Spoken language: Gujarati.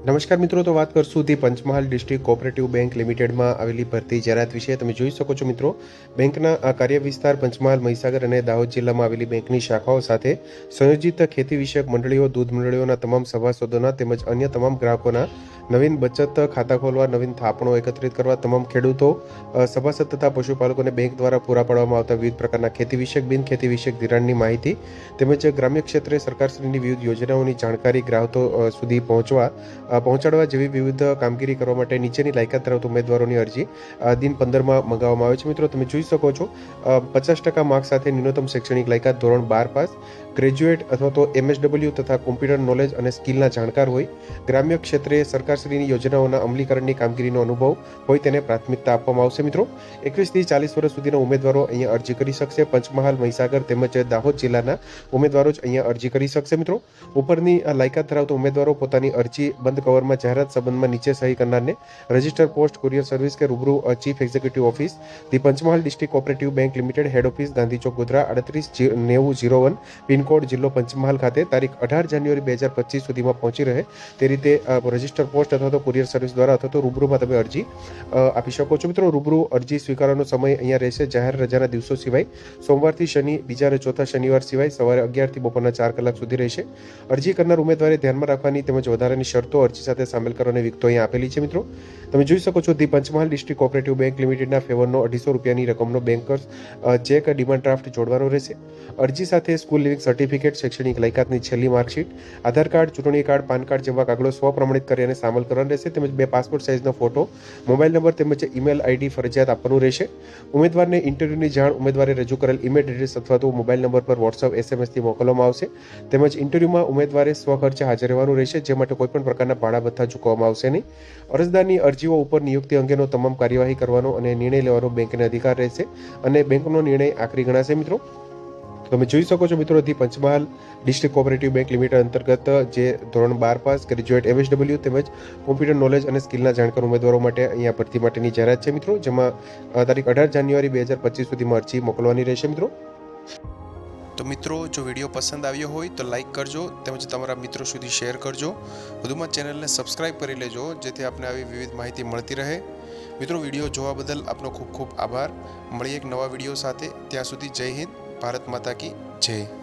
નમસ્કાર મિત્રો, તો વાત કરશું the Panchmahal district cooperative bank લિમિટેડમાં આવેલી ભરતી જાહેરાત વિશે. તમે જોઈ શકો છો મિત્રો, બેંકના આ કાર્ય વિસ્તાર પંચમહાલ, મહીસાગર અને દાહોદ જિલ્લામાં આવેલી બેંકની શાખાઓ સાથે સંયોજિત ખેતી વિષયક મંડળીઓ, દૂધ મંડળીઓના તમામ સભાસદોના તેમજ અન્ય તમામ ગ્રાહકોના નવીન બચત ખાતા ખોલવા, નવીન થાપણો એકત્રિત કરવા, તમામ ખેડૂતો સભાસદ તથા પશુપાલકોને બેંક દ્વારા પૂરા પાડવામાં આવતા વિવિધ પ્રકારના ખેતી વિષયક, બિન ખેતી વિષયક ધિરાણની માહિતી તેમજ ગ્રામ્ય ક્ષેત્રે સરકારશ્રીની વિવિધ યોજનાઓની જાણકારી ગ્રાહકો સુધી પહોંચવા પહોંચાડવા જેવી વિવિધ કામગીરી કરવા માટે નીચેની લાયકાત ધરાવતા ઉમેદવારોની અરજી દિન પંદરમાં મંગાવવામાં આવે છે. મિત્રો, તમે જોઈ શકો છો પચાસ ટકા માર્ક સાથે ન્યૂનતમ શૈક્ષણિક લાયકાત ધોરણ બાર પાસ ગ્રેજ્યુએટ અથવા તો એમએસડબલ્યુ તથા કોમ્પ્યુટર નોલેજ અને સ્કિલના જાણકાર હોય, ગ્રામ્ય ક્ષેત્રે સરકારશ્રીની યોજનાઓના અમલીકરણની કામગીરીનો અનુભવ હોય તેને પ્રાથમિકતા આપવામાં આવશે. મિત્રો, એકવીસથી ચાલીસ વર્ષ સુધીના ઉમેદવારો અહીંયા અરજી કરી શકશે. પંચમહાલ, મહીસાગર તેમજ દાહોદ જિલ્લાના ઉમેદવારો જ અહીંયા અરજી કરી શકશે. મિત્રો, ઉપરની લાયકાત ધરાવતા ઉમેદવારો પોતાની અરજી બંધ કવરમાં જાહેરાત સંબંધમાં નીચે સહી કરનારને રજિસ્ટર પોસ્ટ, કુરિયર સર્વિસ કે રૂબરૂ chief executive office, the Panchmahal district cooperative bank limited head office Gandhi chowk Godhra, આડત્રીસ નેવું જીરો વન પિનકોડ જિલ્લો પંચમહાલ ખાતે તારીખ અઢાર જાન્યુઆરી બે હજાર પચીસ સુધીમાં પહોંચી રહે. તે રીતે રજિસ્ટર પોસ્ટ અથવા તો કુરિયર સર્વિસ દ્વારા અથવા તો રૂબરૂમાં તમે અરજી આપી શકો છો. મિત્રો, રૂબરૂ અરજી સ્વીકારવાનો સમય અહીંયા રહેશે જાહેર રજાના દિવસો સિવાય. સોમવારથી શનિ, બીજા અને ચોથા શનિવાર સિવાય સવારે અગિયારથી બપોરના ચાર કલાક સુધી રહેશે. અરજી કરનાર ઉમેદવારે ધ્યાનમાં રાખવાની તેમજ વધારાની શરતો અરજી સાથે સામેલ કરવાની વિગતો અહીંયા આપેલી છે, મિત્રો. તમે જોઈ શકો છો, the Panchmahal district cooperative bank લિમિટેડના ફેવરનો અઢીસો રૂપિયાની રકમનો બેંકર્સ ચેક ડિમાન્ડ ડ્રાફ્ટ જોડવાનો રહેશે. અરજી સાથે સ્કૂલ લિવિંગ સર્ટિફિકેટ શૈક્ષણિક લાયકાતની છેલ્લી માર્કશીટ, આધાર કાર્ડ, ચૂંટણી કાર્ડ, પાન કાર્ડ જેવા કાગળો સ્વપ્રમાણિત કરી અને સામેલ કરવાનો રહેશે. તેમજ બે પાસપોર્ટ સાઇઝનો ફોટો મોબાઈલ નંબર તેમજ ઈમેલ આઈડી ફરજિયાત આપવાનું રહેશે. ઉમેદવારને ઇન્ટરવ્યૂની જાણ ઉમેદવારે રજૂ કરેલ ઈમેલ એડ્રેસ અથવા તો મોબાઈલ નંબર પર વોટ્સઅપ એસએમએસથી મોકલવામાં આવશે. તેમજ ઇન્ટરવ્યૂમાં ઉમેદવારે સ્વખર્ચે હાજર રહેવાનું રહેશે, જે માટે કોઈપણ પ્રકારના ભાડા ભથ્થા ચૂકવવામાં આવશે નહીં. અરજદારની અરજીઓ ઉપર નિયુક્તિ અંગેનો તમામ કાર્યવાહી કરવાનો અને નિર્ણય લેવાનો બેંકને અધિકાર રહેશે અને બેંકનો નિર્ણય આખરી ગણાશે મિત્રો. તમે જોઈ શકો છો મિત્રો the Panchmahal district cooperative bank limited અંતર્ગત, જે ધોરણ બાર પાસ ગ્રેજ્યુએટ એમએસડબલ્યુ તેમજ કોમ્પ્યુટર નોલેજ અને સ્કિલના જાણકાર ઉમેદવારો માટે અહીંયા ભરતી માટેની જાહેરાત છે મિત્રો, જેમાં તારીખ અઢાર જાન્યુઆરી બે હજાર પચીસ સુધીમાં અરજી મોકલવાની રહેશે મિત્રો. તો મિત્રો, જો વીડિયો પસંદ આવ્યો હોય તો લાઈક કરજો તેમજ તમારા મિત્રો સુધી શેર કરજો. વધુમાં ચેનલને સબસ્ક્રાઇબ કરી લેજો, જેથી આપને આવી વિવિધ માહિતી મળતી રહે. મિત્રો, વીડિયો જોવા બદલ આપનો ખૂબ ખૂબ આભાર. મળીએ એક નવા વીડિયો સાથે. ત્યાં સુધી જય હિન્દ. ભારત માતા કી જય.